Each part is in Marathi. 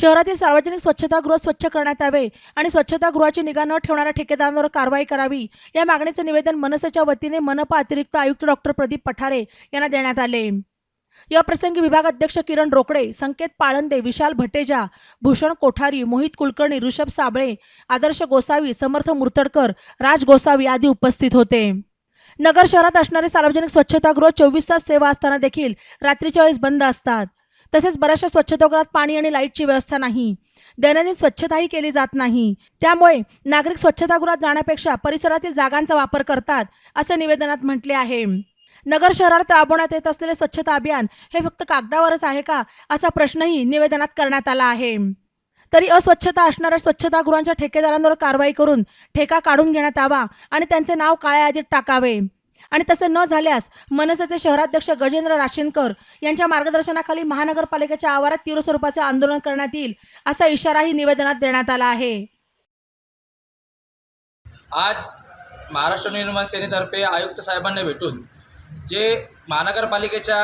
शहरातील सार्वजनिक स्वच्छतागृह स्वच्छ करण्यात यावे आणि स्वच्छतागृहाची निगा न ठेवणाऱ्या ठेकेदारांवर कारवाई करावी. या मागणीचे निवेदन मनसेच्या वतीने मनपा अतिरिक्त आयुक्त डॉक्टर प्रदीप पठारे यांना देण्यात आले. या प्रसंगी विभागाध्यक्ष किरण रोकडे संकेत पाळंदे विशाल भटेजा भूषण कोठारी मोहित कुलकर्णी ऋषभ साबळे आदर्श गोसावी समर्थ मुर्तडकर राज गोसावी आदी उपस्थित होते. नगर शहरात असणारे सार्वजनिक स्वच्छतागृह चोवीस तास सेवा असताना देखील रात्रीच्या वेळेस बंद असतात. तसेच बऱ्याचशा स्वच्छतागृहात पाणी आणि लाईटची व्यवस्था नाही. दैनंदिन स्वच्छताही केली जात नाही. त्यामुळे नागरिक स्वच्छतागृहात जाण्यापेक्षा परिसरातील जागांचा वापर करतात असे निवेदनात म्हटले आहे. नगर शहरात राबवण्यात येत असलेले स्वच्छता अभियान हे फक्त कागदावरच आहे का असा प्रश्नही निवेदनात करण्यात आला आहे. तरी अस्वच्छता असणाऱ्या स्वच्छतागृहांच्या ठेकेदारांवर कारवाई करून ठेका काढून घेण्यात यावा आणि त्यांचे नाव काळ्या यादीत टाकावे. आणि तसं न झाल्यास मनसेचे शहराध्यक्ष गजेंद्र राशेनकर यांच्या मार्गदर्शनाखाली महानगरपालिकेच्या आवारात तीव्र स्वरूपाचे आंदोलन करण्यात येईल असा इशाराही निवेदनात देण्यात आला आहे. आज महाराष्ट्र निर्माण सेनेतर्फे आयुक्त साहेबांना भेटून जे महानगरपालिकेच्या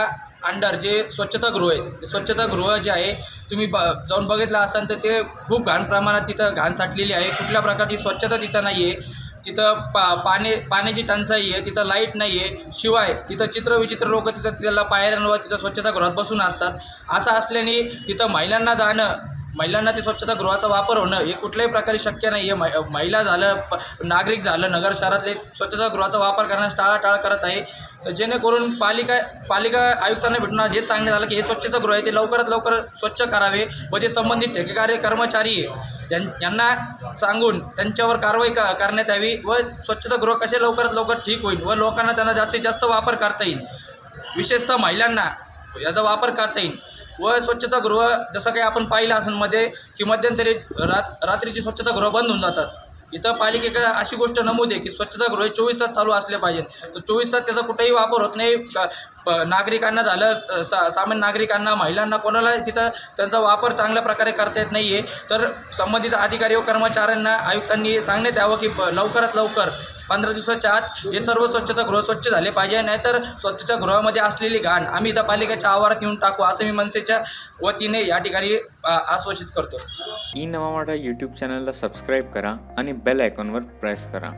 अंडर जे स्वच्छतागृह आहे ते स्वच्छतागृह जे आहे तुम्ही ब जाऊन बघितलं असाल तर ते खूप घाण प्रमाणात तिथं घाण साठलेली आहे. कुठल्या प्रकारची स्वच्छता तिथं नाही आहे तिथं पा पाणी पाण्याची टंचाई आहे तिथं लाइट नाही आहे शिवाय तिथं चित्रविचित्र लोक तिथं त्याला पायऱ्यांवर तिथं स्वच्छतागृहात बसून असतात. असं असल्याने तिथं महिलांना जाणं महिलांना ते स्वच्छतागृहाचा वापर होणं हे कुठल्याही प्रकारे शक्य नाही आहे मै महिला झालं प नागरिक झालं नगर शहरातले स्वच्छतागृहाचा वापर करण्यास टाळाटाळ करत आहे. तर जेणेकरून पालिका पालिका आयुक्तांना भेटून हे सांगण्यात आलं की हे स्वच्छतागृह आहे ते लवकरात लवकर स्वच्छ करावे व जे संबंधित ठेकेदारी कर्मचारी यां यांना सांगून त्यांच्यावर कारवाई का करण्यात यावी व स्वच्छतागृह कसे लवकरात लवकर ठीक होईल व लोकांना त्यांना जास्तीत जास्त वापर करता येईल. विशेषतः महिलांना याचा वापर करता येईल. व स्वच्छतागृह जसं काही आपण पाहिलं असेल मध्ये की मध्यंतरी रात रात्रीची स्वच्छतागृह बंद होऊन जातात. इथं पालिकेकडे अशी गोष्ट नमूद आहे की स्वच्छतागृह चोवीस तास चालू असले पाहिजे. तर चोवीस तास त्याचा कुठेही वापर होत नाही. प- नागरिकांना झालं सा सामान्य नागरिकांना महिलांना कोणाला तिथं त्यांचा वापर चांगल्या प्रकारे करता येत नाही आहे तर संबंधित अधिकारी व कर्मचाऱ्यांना आयुक्तांनी सांगण्यात यावं की लवकरात लवकर पंधरा दिवसाच्या आत हे सर्व स्वच्छतागृह स्वच्छ झाले पाहिजे नाहीतर स्वच्छता गृहामध्ये असलेली घाण आम्ही इथं पालिकेच्या आवारात येऊन टाकू असं मी मनसेच्या वतीने या ठिकाणी आश्वासित करतो. ई नवा मराठा यूट्यूब चॅनलला सबस्क्राईब करा आणि बेल आयकॉनवर प्रेस करा.